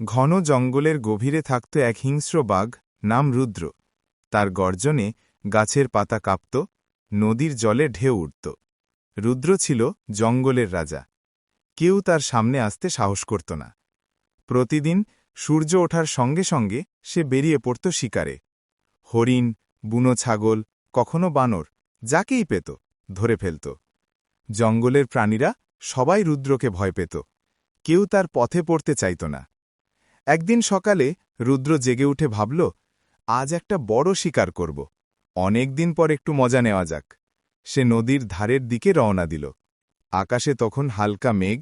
ঘন জঙ্গলের গভীরে থাকত এক হিংস্র বাঘ নাম রুদ্র। তার গর্জনে গাছের পাতা কাঁপত, নদীর জলে ঢেউ উঠত। রুদ্র ছিল জঙ্গলের রাজা। কেউ তার সামনে আসতে সাহস করত না। প্রতিদিন সূর্য ওঠার সঙ্গে সঙ্গে সে বেরিয়ে পড়ত শিকারে। হরিণ, বুনো ছাগল, কখনো বানর, যাকেই পেত, ধরে ফেলত। জঙ্গলের প্রাণীরা সবাই রুদ্রকে ভয় পেত। কেউ তার পথে পড়তে চাইত না। একদিন সকালে রুদ্র জেগে উঠে ভাবল, আজ একটা বড় শিকার করব। অনেক দিন পর একটু মজা নেওয়া যাক। সে নদীর ধারের দিকে রওনা দিল। আকাশে তখন হালকা মেঘ,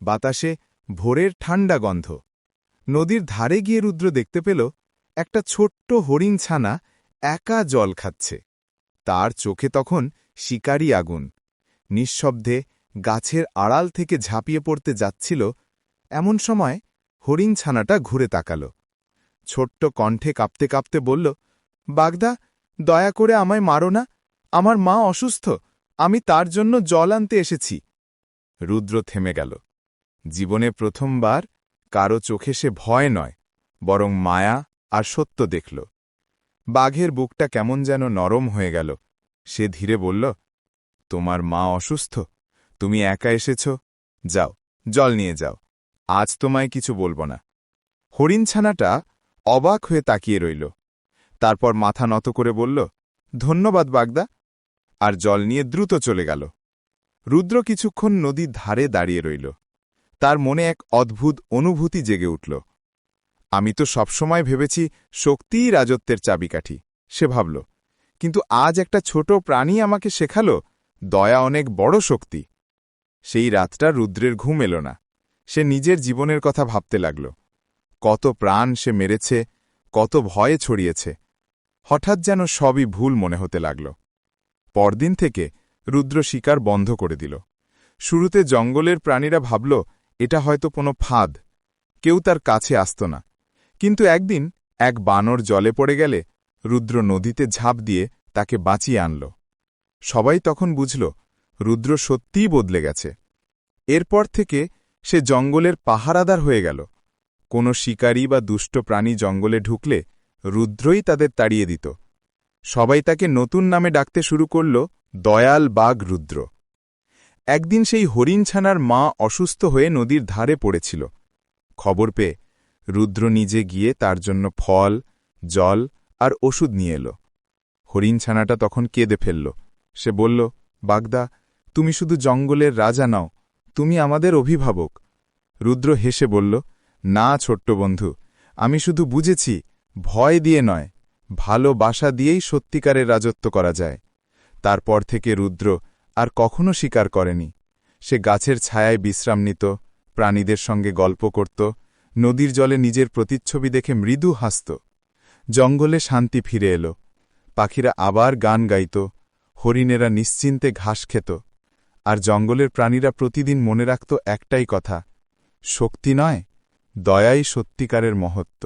বাতাসে ভোরের ঠান্ডা গন্ধ। নদীর ধারে গিয়ে রুদ্র দেখতে পেল, একটা ছোট্ট হরিণ ছানা একা জল খাচ্ছে। তার চোখে তখন শিকারি আগুন। নিঃশব্দে গাছের আড়াল থেকে ঝাঁপিয়ে পড়তে যাচ্ছিল, এমন সময় হরিণ ছানাটা ঘুরে তাকাল। ছোট্ট কণ্ঠে কাঁপতে কাঁপতে বলল, বাগদা, দয়া করে আমায় মারো না। আমার মা অসুস্থ। আমি তার জন্য জল আনতে এসেছি। রুদ্র থেমে গেল। জীবনে প্রথমবার কারও চোখে সে ভয় নয়, বরং মায়া আর সত্য দেখল। বাঘের বুকটা কেমন যেন নরম হয়ে গেল। সে ধীরে বলল, তোমার মা অসুস্থ। তুমি একা এসেছ। যাও, জল নিয়ে যাও। আজ তোমায় কিছু বলব না। হরিণছানাটা অবাক হয়ে তাকিয়ে রইল। তারপর মাথা নত করে বলল, ধন্যবাদ, বাগদা। আর জল নিয়ে দ্রুত চলে গেল। রুদ্র কিছুক্ষণ নদীর ধারে দাঁড়িয়ে রইল। তার মনে এক অদ্ভুত অনুভূতি জেগে উঠল। আমি তো সবসময় ভেবেছি শক্তিই রাজত্বের চাবিকাঠি, সে ভাবল। কিন্তু আজ একটা ছোট প্রাণী আমাকে শেখাল, দয়া অনেক বড় শক্তি। সেই রাতটা রুদ্রের ঘুম এল না। সে নিজের জীবনের কথা ভাবতে লাগল। কত প্রাণ সে মেরেছে, কত ভয়ে ছড়িয়েছে। হঠাৎ যেন সবই ভুল মনে হতে লাগল। পরদিন থেকে রুদ্র শিকার বন্ধ করে দিল। শুরুতে জঙ্গলের প্রাণীরা ভাবল, এটা হয়তো কোনো ফাঁদ। কেউ তার কাছে আসত না। কিন্তু একদিন এক বানর জলে পড়ে গেলে রুদ্র নদীতে ঝাঁপ দিয়ে তাকে বাঁচিয়ে আনল। সবাই তখন বুঝল, রুদ্র সত্যিই বদলে গেছে। এরপর থেকে সে জঙ্গলের পাহারাদার হয়ে গেল। কোনো শিকারী বা দুষ্ট প্রাণী জঙ্গলে ঢুকলে রুদ্রই তাদের তাড়িয়ে দিত। সবাই তাকে নতুন নামে ডাকতে শুরু করল, দয়াল বাঘ রুদ্র। একদিন সেই হরিণছানার মা অসুস্থ হয়ে নদীর ধারে পড়েছিল। খবর পেয়ে রুদ্র নিজে গিয়ে তার জন্য ফল, জল আর ওষুধ নিয়ে এলো। হরিণছানাটা তখন কেঁদে ফেলল। সে বলল, বাগদা, তুমি শুধু জঙ্গলের রাজা নাও তুমি আমাদের অভিভাবক। রুদ্র হেসে বলল, না, ছোট্ট বন্ধু, আমি শুধু বুঝেছি, ভয় দিয়ে নয় ভালোবাসা দিয়েই সত্যিকারের রাজত্ব করা যায়। তারপর থেকে রুদ্র আর কখনো স্বীকার করেনি। সে গাছের ছায়ায় বিশ্রাম নিত প্রাণীদের সঙ্গে গল্প করত, নদীর জলে নিজের প্রতিচ্ছবি দেখে মৃদু হাসত। জঙ্গলে শান্তি ফিরে এলো। পাখিরা আবার গান গাইত, হরিণেরা নিশ্চিন্তে ঘাস খেত। আর জঙ্গলের প্রাণীরা প্রতিদিন মনে রাখত একটাই কথা শক্তি নয় দয়াই সত্যিকারের মহত্ব।